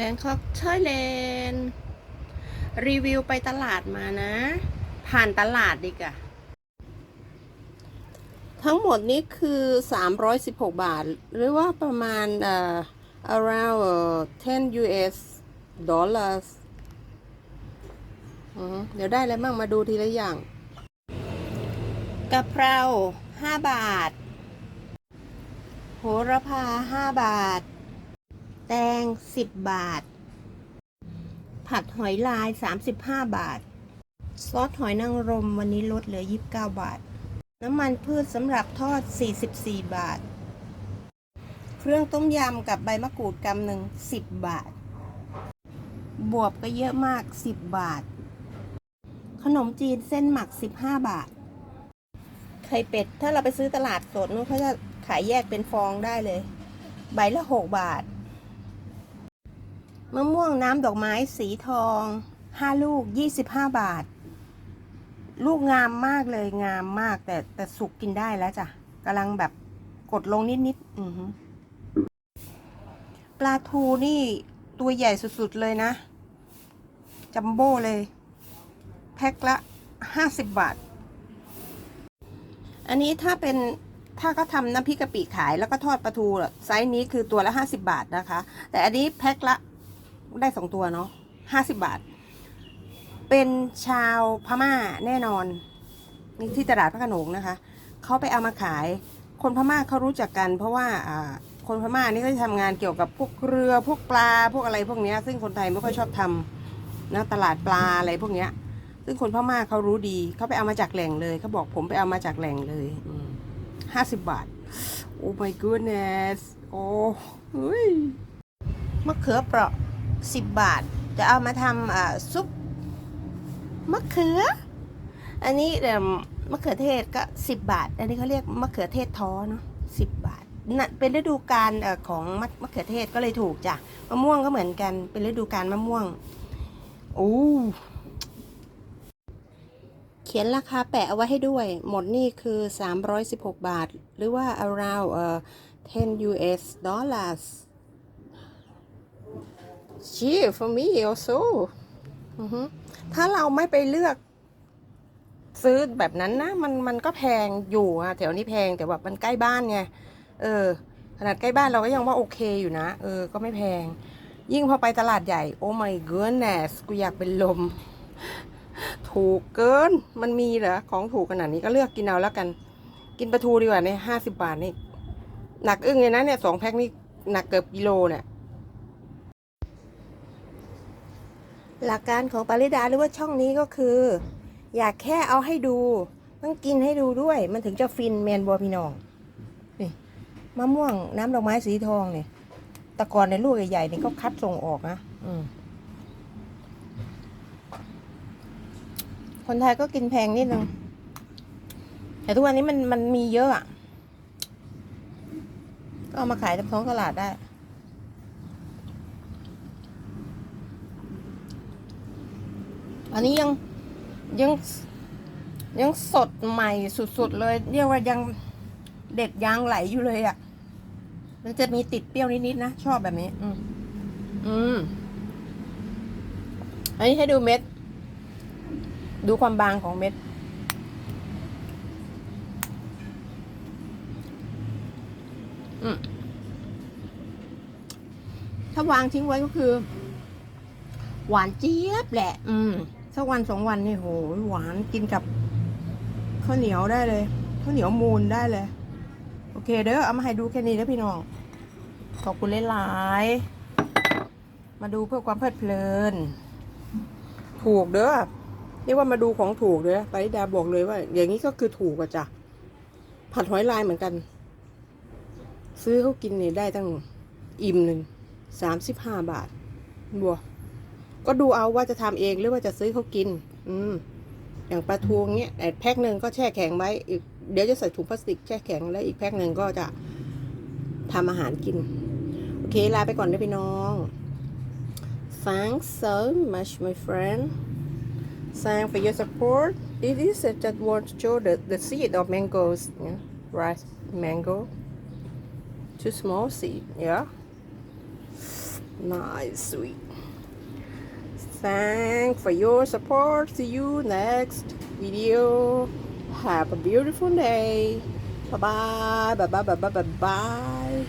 บงคอกเชยเลนรีวิวไปตลาดมานะ ผ่านตลาดดีกอะทั้งหมดนี้คือ 316 บาท หรือว่าประมาณเอ่อ around เอ่อ10 US dollars เดี๋ยวได้อะไรบ้างมาดูทีละอย่างกะเพรา 5 บาท โหระพา 5 บาท แตง 10 บาท ผัดหอยลาย 35 บาท ซอสหอยนางรมวันนี้ลดเหลือ 29 บาท น้ำมันพืชสำหรับทอด 44 บาท เครื่องต้มยำกับใบมะกรูดกำหนึ่ง10 บาท บวบก็เยอะมาก 10 บาท ขนมจีนเส้นหมัก 15 บาท ไข่เป็ด ถ้าเราไปซื้อตลาดสดนู้นเขาจะขายแยกเป็นฟองได้เลย ใบละ 6 บาท มะม่วงน้ำดอกไม้สีทอง5ลูก25บห้าบาท ลูกงามมากเลยงามมาก แต่แต่สุกกินได้แล้วจ้ะกำลังแบบกดลงนิดๆอือหือปลาทูนี่ตัวใหญ่สุดๆเลยนะ จัมโบ้เลย แพ็คละ50บบาท อันนี้ถ้าเป็นถ้าก็ทำน้ำพริกกะปิขายแล้วก็ทอดปลาทูไซส์นี้คือตัวละ50บาทนะคะ แต่อันนี้แพ็คละ ได้สองตัวเนาะ50บบาท เป็นชาวพม่าแน่นอน นี่ที่ตลาดพระโขนงนะคะ เขาไปเอามาขาย คนพม่าเขารู้จักกัน เพราะว่าคนพม่านี่ก็จะทำงานเกี่ยวกับพวกเรือพวกปลาพวกอะไรพวกนี้ซึ่งคนไทยไม่ค่อยชอบทำนะตลาดปลาอะไรพวกนี้ซึ่งคนพม่าเขารู้ดีเขาไปเอามาจากแหล่งเลยเขาบอกผมไปเอามาจากแหล่งเลยห้าสิบบาท โอ้ my goodness โอ้เฮ้ยมะเขือเปราะ สิบบาท จะเอามาทำซุปมะเขือ อันนี้เดี๋ยวมะเขือเทศก็สิบบาท อันนี้เขาเรียกมะเขือเทศท้อเนาะสิบบาทนะเป็นฤดูกาลของมะมะเขือเทศก็เลยถูกจ้ะมะม่วงก็เหมือนกันเป็นฤดูกาลมะม่วงโอ้เขียนราคาแปะเอาไว้ให้ด้วย หมดนี่คือ 316 บาท หรือว่า around เอ่อ10 US dollars cheap for me also อือฮึถ้าเราไม่ไปเลือก ซื้อแบบนั้นนะ มันมันก็แพงอยู่อะแถวนี้แพงแต่แบบมันใกล้บ้านไงเออ ขนาดใกล้บ้านเราก็ยังว่าโอเคอยู่นะ เออ ก็ไม่แพง ยิ่งพอไปตลาดใหญ่ โอ้ my goodness กูอยากเป็นลม ถูกเกิน มันมีเหรอ ของถูกขนาดนี้ก็เลือกกินเอาแล้วกัน กินปลาทูดีกว่าเนี่ยห้าสิบบาทนี่ หนักอึ้งเลยนะเนี่ยสองแพ็คนี่หนักเกือบกิโลเนี่ย หลักการของปาริดาหรือว่าช่องนี้ก็คือ อยากแค่เอาให้ดูต้องกินให้ดูด้วย มันถึงจะฟินแมนบัวพี่น้องนี่มะม่วงน้ำดอกไม้สีทองเนี่ยต่ก่อนในลูกใหญ่ๆนี่เขาคัดส่งออกนะอืมคนไทยก็กินแพงนิดนึงแต่ทุกวันนี้มันมันมีเยอะอะก็เอามาขายตามท้องตลาดได้ อันนี้ยังยังยังสดใหม่สุดๆเลยเรียกว่ายังเด็ดยางไหลอยู่เลยอะ มันจะมีติดเปรี้ยวนิดๆนะ ชอบแบบนี้ อืมอืมอันนี้ให้ดูเม็ด ดูความบางของเม็ด อืมถ้าวางทิ้งไว้ก็คือ หวานเจี๊ยบแหละ อืม สักวันสองวันนี่โหหวานกินกับข้าวเหนียวได้เลยข้าวเหนียวมูนได้เลย โอเคเด้อเอามาให้ดูแค่นี้นะพี่น้องขอบคุณหลายๆมาดูเพื่อความเพลิดเพลิน ถูกเด้อเรียกว่ามาดูของถูกเลยนะปาริดาบอกเลยว่า อย่างนี้ก็คือถูกอะจ้ะผัดหอยลายเหมือนกัน ซื้อเขากินเนี่ยได้ตั้งอิ่มหนึ่งสามสิบห้าบาทบัว ก็ดูเอาว่าจะทำเองหรือว่าจะซื้อเขากิน อืม อย่างปลาทูเงี้ยไอ้แพ็คหนึ่งก็แช่แข็งไว้อีกเดี๋ยวจะใส่ถุงพลาสติกแช่แข็งแล้วอีกแพ็คหนึ่งก็จะทำอาหารกิน โอเค ลาไปก่อนนะพี่น้อง thanks so much my friend Thanks for your support. It is I just want to show the, the seed of mangoes. Yeah, rice mango. Too small seed. Yeah. nice sweet Thank for your support. See you next video. Have a beautiful day. Bye bye. Bye bye bye bye bye.